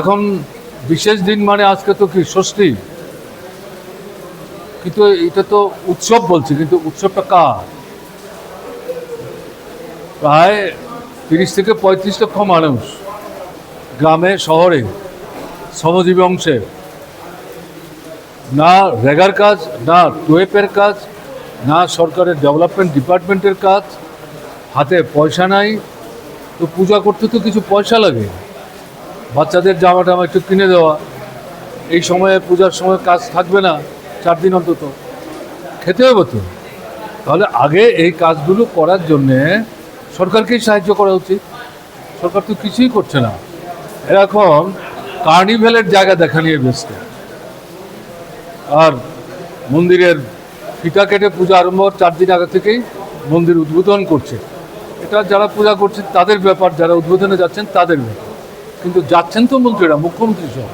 এখন বিশেষ দিন মানে আজকে তো কি, ষষ্ঠী? কিন্তু এটা তো উৎসব বলছি, কিন্তু উৎসবটা কার? প্রায় তিরিশ থেকে পঁয়ত্রিশ লক্ষ মানুষ গ্রামে, শহরে শ্রমজীবী অংশে। না রেগার কাজ, না টুয়েপের কাজ, না সরকারের ডেভেলপমেন্ট ডিপার্টমেন্টের কাজ, হাতে পয়সা নাই, তো পূজা করতে তো কিছু পয়সা লাগে। বাচ্চাদের জামা টামা একটু কিনে দেওয়া। এই সময়ে, পূজার সময় কাজ থাকবে না, চার দিন অন্তত। খেতে হবে তো। তাহলে আগে এই কাজগুলো করার জন্যে সরকারকেই সাহায্য করা উচিত। সরকার তো কিছুই করছে না। এরা এখন কার্নিভেলের জায়গা দেখা নিয়ে ব্যস্ত। আর মন্দিরের ফিতা কেটে পূজা আরম্ভ চার দিন আগে থেকেই মন্দির উদ্বোধন করছে। এটা যারা পূজা করছে, তাদের ব্যাপার। যারা উদ্বোধনে যাচ্ছেন, তাদের ব্যাপার। কিন্তু যাচ্ছেন তো মন্ত্রীরা মুখ্যমন্ত্রী সহ।